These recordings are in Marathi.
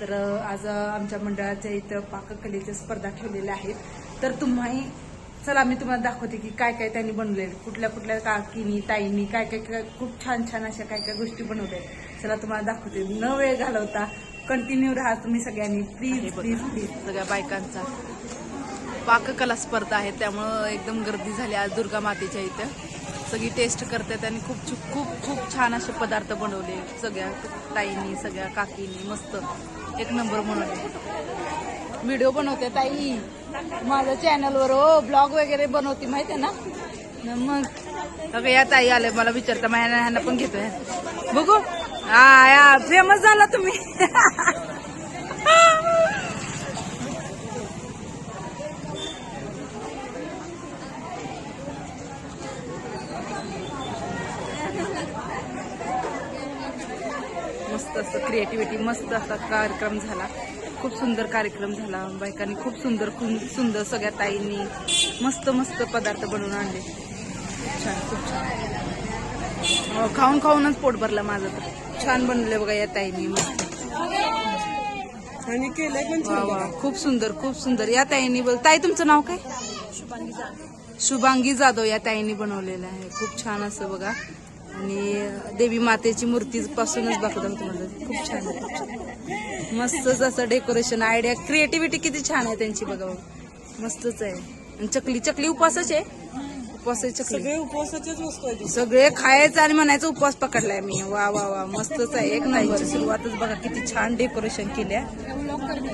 तर आज आमच्या मंडळाच्या इथं पाककलेच्या स्पर्धा ठेवलेल्या आहेत. तर तुम्ही चला मी तुम्हाला दाखवते की काय काय त्यांनी बनवले कुठल्या कुठल्या काकीनी ताईंनी काय काय काय खूप छान छान अशा काय काय गोष्टी बनवल्या चला तुम्हाला दाखवते. न वेळ घालवता कंटिन्यू राहा तुम्ही सगळ्यांनी. प्लीज प्लीज प्लीज सगळ्या बायकांचा पाककला स्पर्धा आहे. त्यामुळं एकदम गर्दी झाली आज दुर्गा मातेच्या इथं. सगळी टेस्ट करतात आणि खूप खूप खूप छान असे पदार्थ बनवले सगळ्या ताईंनी सगळ्या काकीनी मस्त. एक नंबर बनवले व्हिडिओ बनवते ताई. माझ्या चॅनलवर हो ब्लॉग वगैरे बनवते माहिती आहे ना? मग. अगं या ताई आले मला विचारता माझ्या ह्यांना पण घेतोय. बघू. हा या फेमस झाला तुम्ही मस्त असं क्रिएटिव्हिटी मस्त असा कार्यक्रम झाला. खूप सुंदर कार्यक्रम झाला. बायकांनी खूप सुंदर खूप सुंदर सगळ्या ताईंनी मस्त मस्त पदार्थ बनवून आणले. छान खूप छान. अं, खाऊन खाऊनच पोट भरलं माझं तर. छान बनवले बघा या ताईंनी मस्त. वा वा. खूप सुंदर खूप सुंदर. या ताईंनी बघ ताई तुमचं नाव काय? शुभांगी जाधव या ताईंनी बनवलेलं आहे. खूप छान असं बघा. आणि देवी मातेची मूर्ती पासूनच बघत तुम्हाला खूप छान आहे, मस्तच असं डेकोरेशन आयडिया क्रिएटिव्हिटी किती छान आहे त्यांची बघा. मस्तच आहे. आणि चकली चकली उपवासाची आहे? उपवासाची चकली. वस्तू सगळे खायचं आणि म्हणायचं उपवास पकडलाय मी. वा वा वा. मस्तच आहे. एक नंबर. सुरुवातच बघा किती छान डेकोरेशन केल्या.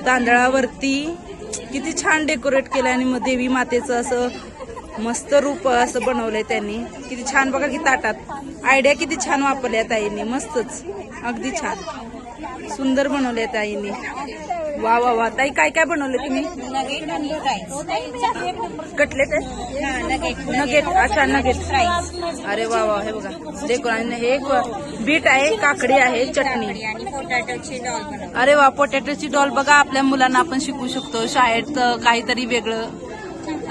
तांदळावरती किती छान डेकोरेट केलं आणि मग देवी मातेचं असं मस्त रूप असं बनवलंय त्यांनी. किती छान बघा की ताटात. आयडिया किती छान वापरल्या ताईंनी. मस्तच. अगदी छान. सुंदर बनवले ताईंनी. वा वा वा. ताई काय काय बनवलं तुम्ही? कटलेट आहे? नगेट. अच्छा नगेट. अरे वा वा. हे बघा. डेकोरेशन आणि हे एक बीट आहे काकडी आहे चटणी. अरे वा पोटॅटोची डॉल बघा आपल्या मुलांना आपण शिकू शकतो. शाळेत काहीतरी वेगळं.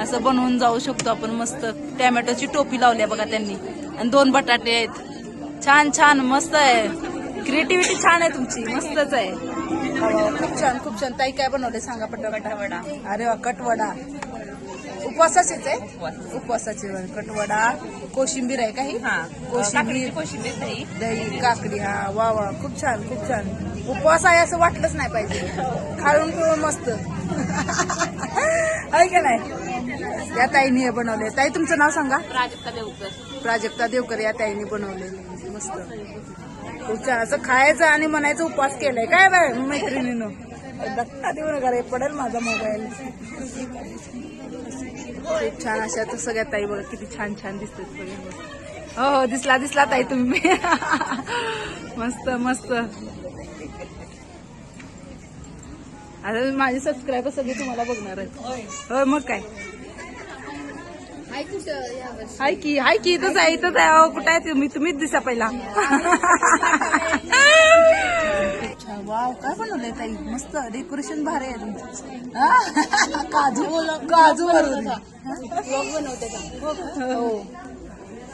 असं बनवून जाऊ शकतो आपण मस्त. टॅमॅटोची टोपी लावली बघा त्यांनी. आणि दोन बटाटे आहेत. छान छान मस्त आहे. क्रिएटिव्हिटी छान आहे तुमची. मस्तच आहे. खूप छान खूप छान. ताई काय बनवले सांगा पटापटा. अरे वा कटवडा. उपवासाचेच आहे? उपवासाचे. कटवडा कोशिंबीर आहे काही? कोशिंबीर. कोशिंबीर दही काकडी. हा वा वा. खूप छान खूप छान. उपवास आहे असं वाटलंच नाही पाहिजे. खाऊन पिऊन मस्त. आहे का नाही? या ताईने हे बनवले ताई तुमचं नाव सांगा. प्राजक्ता देवकर. प्राजक्ता देवकर या ताईने बनवले मस्त. खूप छान असं खायचं आणि म्हणायचं उपवास केलाय. काय बाय मैत्रिणीनं? धक्का देऊ नका रे पडेल माझा मोबाईल खूप छान अशा तर सगळ्या ताई बघा किती छान छान दिसतात. हो हो दिसला दिसला ताई तुम्ही. मस्त मस्त. आता माझे सबस्क्रायबर सगळे तुम्हाला बघणार आहेत. हो मग काय? हाय की हाय की इथंच आहे इथंच आहे अहो, कुठं आहे तुम्ही तुम्हीच दिसा पहिला. वाव काय बनवलंय ताई? मस्त डेकोरेशन भारी आहे तुमचं. हा? काजू काजू वरून. हो.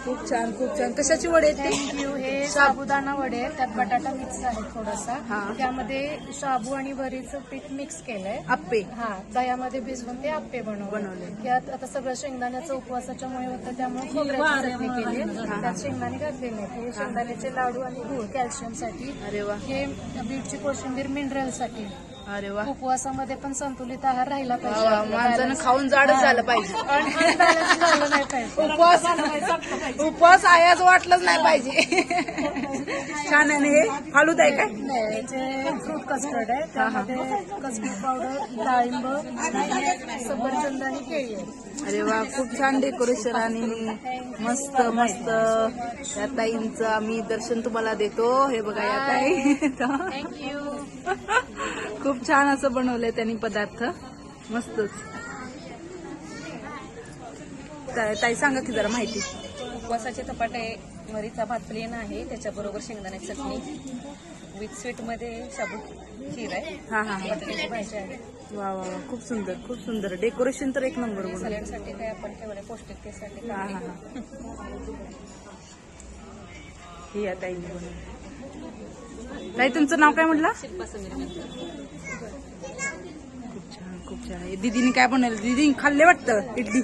खूप छान खूप छान. कशाची वडे आहेत ते? थँक्यू हे साबुदाणा वडे आहेत. त्यात बटाटा मिक्स आहे थोडासा. त्यामध्ये शाबू आणि वरीचं पीठ मिक्स केलंय. आप्पे. हा दह्यामध्ये भिजवून ते आप्पे बनवले. बनवले. यात आता सगळं शेंगदाण्याचं उपवासाच्यामुळे होतं त्यामुळे खोबऱ्याची चटणी केली त्यात शेंगदाणे घातले नाहीत हे शेंगदाण्याचे लाडू आणि गूळ कॅल्शियमसाठी. अरे वा. हे बीटची कोशिंबीर मिनरलसाठी अरे वा. उपवासामध्ये पण संतुलित आहार राहिला वा, पाहिजे. माणसानं खाऊन जाडच झालं पाहिजे. आणि unbalance झालं नाही पाहिजे. उपवास उपवास आहे असं वाटलंच नाही पाहिजे. छान आहे ना हे फालूद आहे काय? नाही फ्रूट कस्टर्ड आहे त्यामध्ये कस्टर्ड पावडर डाळिंब सफरचंद आणि केळी आहे. अरे वा खूप छान डेकोरेशन आणि मस्त मस्त. या ताईंचं आम्ही दर्शन तुम्हाला देतो. हे बघा या ताई. थँक्यू खूप छान असं बनवलंय त्यांनी पदार्थ. मस्तच. ताई सांगा की जरा माहिती. उपवासाचे धपाटे वरीचा भात प्लेन आहे त्याच्याबरोबर शेंगदाण्याची चटणी विथ स्वीटमध्ये शाबू खीर आहे. हा हा भाजी आहे. वा वा वा. खूप सुंदर खूप सुंदर. डेकोरेशन तर एक नंबर सॅलडसाठी काय आपण ठेवलंय? पौष्टिकतेसाठी हा हा. हा. बनवली ताई तुमचं नाव काय म्हटलं? खूप छान खूप छान. दीदीने काय बनवलं? दीदी खाल्ले वाटतं इडली.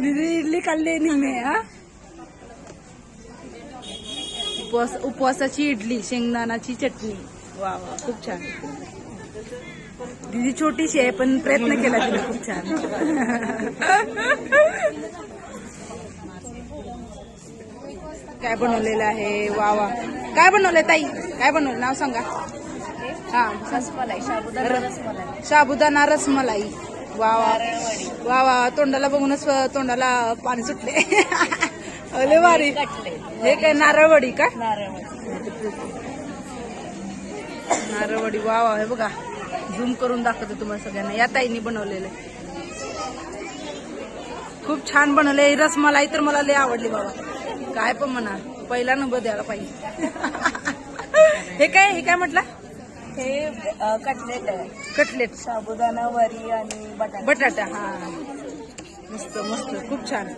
दीदी इडली खाल्ली निम्मे हा? उपवास उपवासाची इडली शेंगदाणाची चटणी. वा वा खूप छान. दीदी छोटीशी आहे पण प्रयत्न केला तिने खूप छान. काय बनवलेलं आहे? वा वा. काय बनवलंय ताई? काय बनवलं? नाव सांगा. हा. रसमलाई शाबुदाना रसमलाई. वा वा. वा वा. तोंडाला बघूनच तोंडाला पाणी सुटले. अले भारी. हे काय नारळवडी का? नारळवडी. वा वा. हे बघा. झूम करून दाखवते तुम्हाला सगळ्यांना. या ताईंनी बनवलेलं आहे. खूप छान बनवले रसमलाई तर मला लय आवडली बाबा. काय पण म्हणा पहिला नंबर द्यायला पाहिजे. हे काय हे काय म्हटलं? हे कटलेट आहे. कटलेट. साबुदाणा वरी आणि बटाटा. बटाटा हा. मस्त मस्त खूप छान.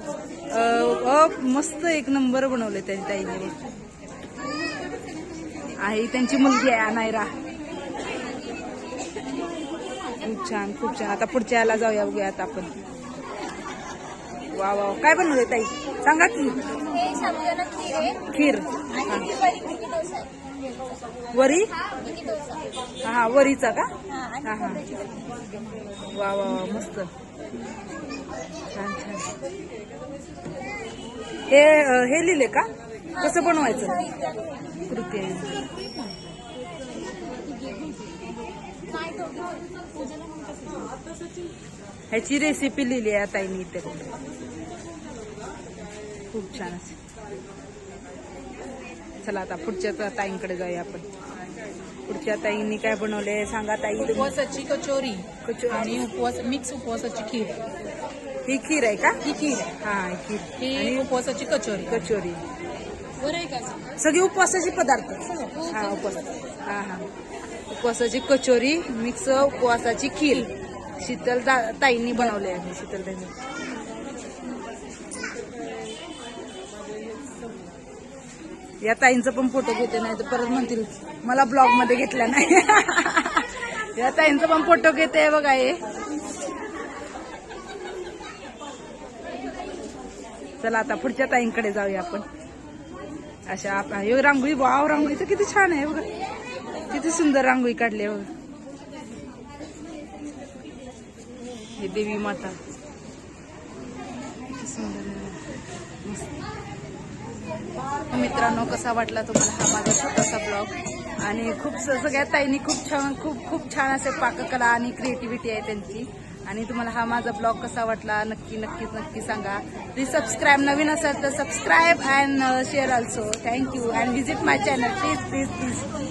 मस्त एक नंबर बनवले त्यांनी ताईने. आहे त्यांची मुलगी आहे अनायरा. खूप छान खूप छान. आता पुढच्या याला जाऊया बघूयात आपण. वा वा काय बनवले ताई? सांगा की. साबुदाणा खीर आहे. खीर. आणि वरी मुगी डोसा आहे. वरी? मुगी डोसा. हा हा वरीचा का? हा हा हा. वा वा वा मस्त. छान छान. हे अ, हे लिहिले का? कसं बनवायचं. कृती आहे. ह्याची रेसिपी लिहिली आहे ताईने इथे. खूप छान असे चला आता पुढच्या ताईंकडे जाऊया आपण. पुढच्या ताईंनी काय बनवले सांगा ताई. उपवासाची कचोरी कचो- आणि उपवास मिक्स उपवासाची खीर. ही खीर आहे का? ही खीर हा खीर. ही उपवासाची कचोरी. कचोरी. बरं आहे का? सगळे उपवासाचे पदार्थ. हा उपवास. हा हा. उपवासाची कचोरी मिक्स उपवासाची खीर. शीतल ताईंनी बनवले आहे शीतल ताईंनी. या ताईंचा पण फोटो घेते नाही तर परत म्हणतील मला ब्लॉगमध्ये घेतला नाही. या ताईंचा पण फोटो घेते बघा हे. चला आता पुढच्या ताईंकडे जाऊया आपण. अशा आप- हे रांगोळी वाव रांगोळी तर किती छान आहे बघा. किती सुंदर रांगोळी काढली आहे बघा. हे देवी माता. किती सुंदर मस्त. मित्रांनो कसा वाटला तुम्हाला हा माझा छोटासा ब्लॉग आणि खूप स- सगळ्या ताईंनी खूप छान खूप खूप छान असे पाककला आणि क्रिएटिव्हिटी आहे त्यांची. आणि तुम्हाला हा माझा ब्लॉग कसा वाटला नक्की नक्कीच नक्की सांगा. प्लीज सबस्क्राईब नवीन असेल तर subscribe and share also thank you and visit my channel please please please